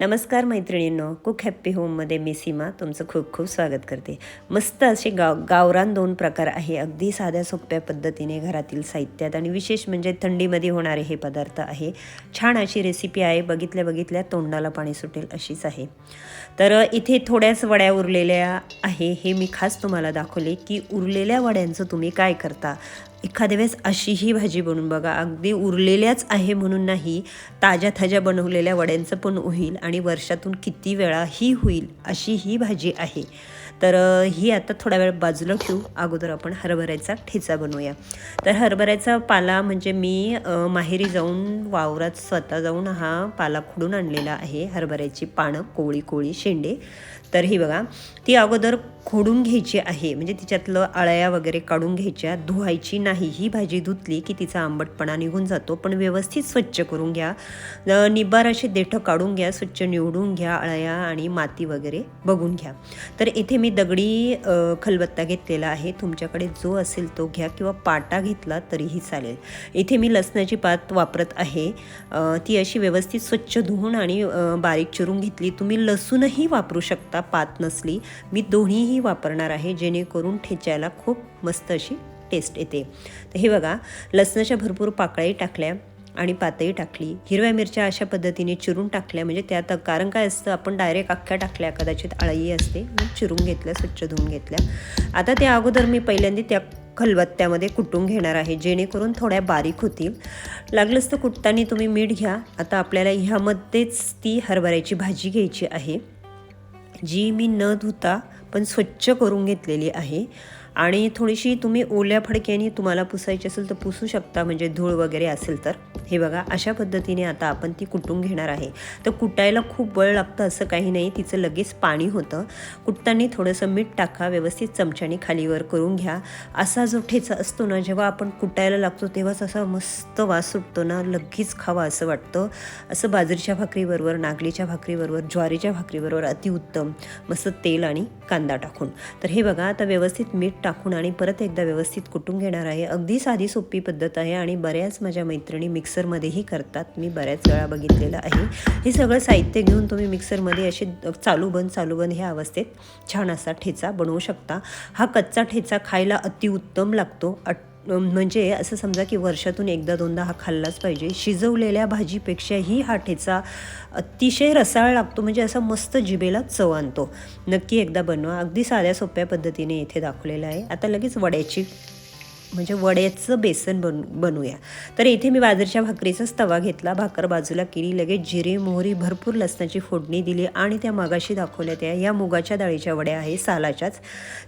नमस्कार मैत्रिणींनो cook happy होममध्ये मी सीमा तुमचं खूप खूप स्वागत करते. मस्त असे गाव गावरान दोन प्रकार आहे. अगदी साध्या सोप्या पद्धतीने घरातील साहित्यात आणि विशेष म्हणजे थंडीमध्ये होणारे हे पदार्थ आहे. छान अशी रेसिपी आहे. बघितल्या बघितल्या तोंडाला पाणी सुटेल अशीच आहे. तर इथे थोड्याच वड्या उरलेल्या आहे. हे मी खास तुम्हाला दाखवले की उरलेल्या वड्यांचं तुम्ही काय करता? एखाद्या वेळेस अशीही भाजी बनवून बघा. अगदी उरलेल्याच आहे म्हणून नाही ताज्या ताज्या बनवलेल्या वड्यांचं पण होईल आणि वर्षातून किती वेळा ही होईल अशी ही भाजी आहे. तर ही आता थोडा वेळ बाजूला ठेवू. अगोदर आपण हरभऱ्याचा ठेचा बनवूया. तर हरभऱ्याचा पाला म्हणजे मी माहेरी जाऊन वावरात स्वतः जाऊन हा पाला खुडून आणलेला आहे. हरभऱ्याची पानं कोळी कोळी शेंडे. तर ही बघा ती अगोदर खोडून घ्यायची आहे. म्हणजे तिच्यातलं अळ्या वगैरे काढून घ्यायच्या. धुवायची नाही. ही भाजी धुतली की तिचा आंबटपणा निघून जातो. पण व्यवस्थित स्वच्छ करून घ्या. अ, निब्बार असे देठं काढून घ्या. स्वच्छ निवडून घ्या अळ्या आणि माती वगैरे बघून घ्या. तर इथे मी दगडी खलबत्ता घेतलेला आहे. तुमच्याकडे जो असेल तो घ्या किंवा पाटा घेतला तरीही चालेल. इथे मी लसणाची पात वापरत आहे. ती अशी व्यवस्थित स्वच्छ धुवून आणि बारीक चिरून घेतली. तुम्ही लसूणही वापरू शकता पात नसली. मी दोन्ही दोन्हीही वापरणार आहे जेणेकरून ठेचायला खूप मस्त अशी टेस्ट येते. तर हे बघा लसणाच्या भरपूर पाकळ्याही टाकल्या आणि पातळी टाकली. हिरव्या मिरच्या अशा पद्धतीने चिरून टाकल्या म्हणजे त्यात कारण काय असतं आपण डायरेक्ट अख्ख्या टाकल्या कदाचित अळई असते मग चिरून घेतल्या स्वच्छ धुवून घेतल्या. आता त्या अगोदर मी पहिल्यांदा त्या खलबत्त्यामध्ये कुटून घेणार आहे जेणेकरून थोड्या बारीक होतील. लागलंच तर कुटताना तुम्ही मीठ घ्या. आता आपल्याला ह्यामध्येच ती हरभऱ्याची भाजी घ्यायची आहे. जी मी न धुता पण स्वच्छ करून घेतलेली आहे. आणि थोडीशी तुम्ही ओल्या फडक्याने तुम्हाला पुसायची असेल तर पुसू शकता म्हणजे धूळ वगैरे असेल तर. हे बघा अशा पद्धतीने आता आपण ती कुटून घेणार आहे. तर कुटायला खूप वेळ लागतं असं काही नाही तिचं लगेच पाणी होतं. कुटताना थोडंसं मीठ टाका व्यवस्थित चमच्याने खालीवर करून घ्या. असा जो ठेचा असतो ना जेव्हा आपण कुटायला लागतो तेव्हाच असा मस्त वास सुटतो ना लगेच खावा असं वाटतं. असं बाजरीच्या भाकरीबरोबर नागलीच्या भाकरीबरोबर ज्वारीच्या भाकरीबरोबर अतिउत्तम. मस्त तेल आणि कांदा टाकून. तर हे बघा आता व्यवस्थित मीठ टाकून आणि परत एकदा व्यवस्थित कुटून घेणार आहे. अगदी साधी सोपी पद्धत आहे आणि बऱ्याच माझ्या मैत्रिणी मिक्सरमध्येही करतात. मी बऱ्याच वेळा बघितलेलं आहे. हे सगळं साहित्य घेऊन तुम्ही मिक्सरमध्ये असे चालू बंद चालू बंद ह्या अवस्थेत छान असा ठेचा बनवू शकता. हा कच्चा ठेचा खायला अतिउत्तम लागतो. अट म्हणजे असं समजा की वर्षातून एकदा दोनदा हा खाल्लाच पाहिजे. शिजवलेल्या भाजीपेक्षाही हा ठेचा अतिशय रसाळ लागतो म्हणजे असा मस्त जिभेला चव आणतो. नक्की एकदा बनवा. अगदी साध्या सोप्या पद्धतीने इथे दाखवलेलं आहे. आता लगेच वड्याची म्हणजे वड्याचं बेसन बन बनवूया. तर इथे मी बाजरीच्या भाकरीचाच तवा घेतला. भाकर बाजूला केली लगेच जिरे मोहरी भरपूर लसणाची फोडणी दिली आणि त्या मगाशी दाखवल्या त्या या मुगाच्या डाळीच्या वड्या आहे सालाच्याच.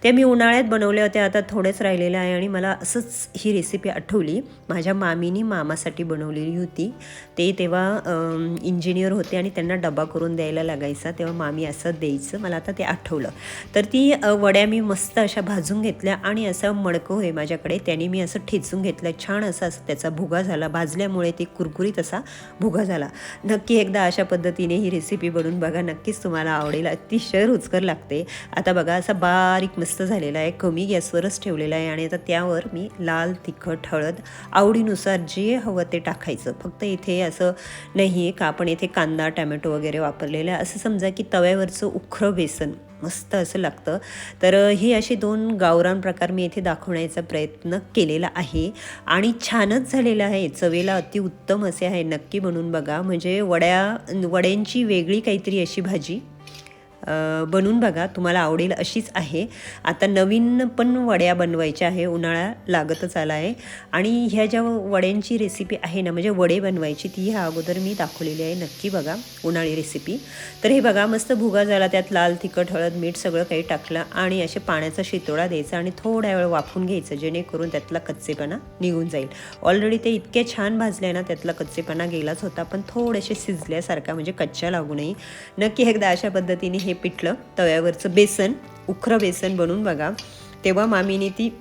त्या मी उन्हाळ्यात बनवल्या होत्या आता थोड्याच राहिलेल्या आहे आणि मला असंच ही रेसिपी आठवली. माझ्या मामीनी मामासाठी बनवलेली होती. ते तेव्हा इंजिनियर होते आणि त्यांना डबा करून द्यायला लागायचा तेव्हा मामी असं द्यायचं. मला आता ते आठवलं. तर ती वड्या मी मस्त अशा भाजून घेतल्या आणि असं मडकं होय माझ्याकडे. त्याने मी असं ठेचून घेतलं. छान असा असं त्याचा भुगा झाला. भाजल्यामुळे ते कुरकुरीत असा भुगा झाला. नक्की एकदा अशा पद्धतीने ही रेसिपी बनवून बघा. नक्कीच तुम्हाला आवडेल. अतिशय रुचकर लागते. आता बघा असा बारीक मस्त झालेला आहे. कमी गॅसवरच ठेवलेला आहे आणि आता त्यावर मी लाल तिखट हळद आवडीनुसार जे हवं ते टाकायचं. फक्त इथे असं नाही आहे का? आपण इथे कांदा टॅमॅटो वगैरे वापरलेलं आहे. असं समजा की तव्यावरचं उखरं बेसन मस्त असं लागतं. तर हे असे दोन गावरान प्रकार मी इथे दाखवण्याचा प्रयत्न केलेला आहे. आणि छानच झालेला आहे. चवेला अतिउत्तम असे आहे नक्की बनवून बघा. म्हणजे वड्या वड्यांची वेगळी काहीतरी अशी भाजी. बनवून बघा. तुम्हाला आवडेल अशीच आहे. आता नवीन पण वड्या बनवायच्या आहे. उन्हाळा लागतच आला आहे. आणि ह्या ज्या वड्यांची रेसिपी आहे ना म्हणजे वडे बनवायची ती ह्या अगोदर मी दाखवलेली आहे. नक्की बघा उन्हाळी रेसिपी तर हे बघा मस्त भुगा झाला त्यात लाल तिखट हळद मीठ सगळं काही टाकलं आणि असे पाण्याचा शितोडा द्यायचा आणि थोड्या वेळ वाफून घ्यायचं जेणेकरून त्यातला कच्चेपणा निघून जाईल. ऑलरेडी ते इतके छान भाजले ना त्यातला कच्चेपणा गेलाच होता. पण थोडेसे शिजल्यासारखा म्हणजे कच्च्या लागू नये. नक्की एकदा अशा पद्धतीने हे पिठलं तव्यावरचं बेसन उखरं बेसन बनवून बघा. तेव्हा मामीने ती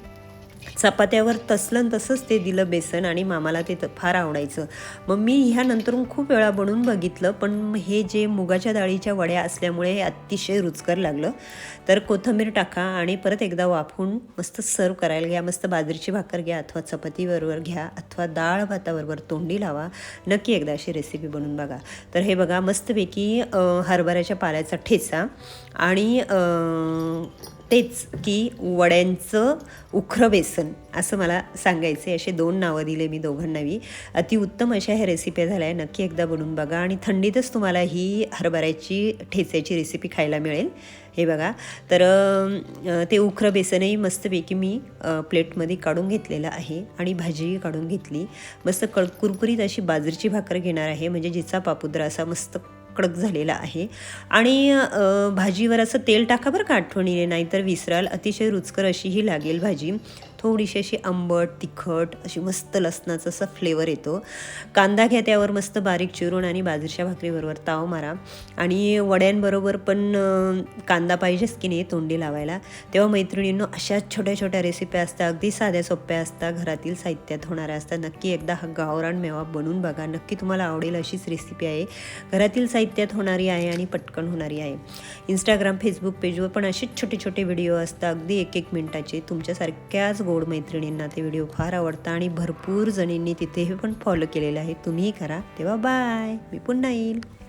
चपात्यावर तसलं तसंच ते दिलं बेसन आणि मामाला ते फार आवडायचं. मग मी ह्यानंतरून खूप वेळा बनवून बघितलं पण हे जे मुगाच्या डाळीच्या वड्या असल्यामुळे हे अतिशय रुचकर लागलं. तर कोथिंबीर टाका आणि परत एकदा वाफून मस्त सर्व करायला घ्या. मस्त बाजरीची भाकर घ्या अथवा चपातीबरोबर घ्या अथवा डाळ भाताबरोबर तोंडी लावा. नक्की एकदा अशी रेसिपी बनवून बघा. तर हे बघा मस्तपैकी हरभऱ्याच्या पाल्याचा ठेचा आणि तेच की वड्यांचं उखरं बेसन असं मला सांगायचं आहे असे दोन नावं दिले मी दोघांनावी अतिउत्तम अशा ह्या रेसिपी झाल्या. आहे नक्की एकदा बनवून बघा. आणि थंडीतच तुम्हाला ही हरभऱ्याची ठेच्याची रेसिपी खायला मिळेल. हे बघा. तर ते उखरं बेसनही मस्तपैकी मी प्लेटमध्ये काढून घेतलेलं आहे. आणि भाजीही काढून घेतली. मस्त कळ कुरकुरीत अशी बाजरीची भाकर घेणार आहे. म्हणजे जिचा पापुद्रा असा मस्त कडक झालेला आहे. आणि भाजीवर असं तेल टाका बरं का आठवणीने नाहीतर विसराल. अतिशय रुचकर अशी ही लागेल भाजी. थोडीशी अशी आंबट तिखट अशी मस्त लसणाचा असा फ्लेवर येतो. कांदा घ्या त्यावर मस्त बारीक चिरून आणि बाजरीच्या भाकरीबरोबर ताव मारा. आणि वड्यांबरोबर पण कांदा पाहिजेच की नाही तोंडी लावायला. तेव्हा मैत्रिणींनो अशा छोट्या छोट्या रेसिप्या असतात अगदी साध्या सोप्या असतात घरातील साहित्यात होणाऱ्या असतात. नक्की एकदा हा गावरान मेवा बनवून बघा. नक्की तुम्हाला आवडेल अशीच रेसिपी आहे. घरातील साहित्यात होणारी आहे आणि पटकन होणारी आहे. इंस्टाग्राम फेसबुक पेजवर पण असेच छोटे छोटे व्हिडिओ असतात. अगदी एक एक मिनिटाचे तुमच्यासारख्याच गोड मैत्रिणींना ते व्हिडिओ फार आवडता आणि भरपूर जणींनी तिथे पण फॉलो केलेलं आहे. तुम्हीही करा. तेव्हा बाय मी पुन्हा येईल.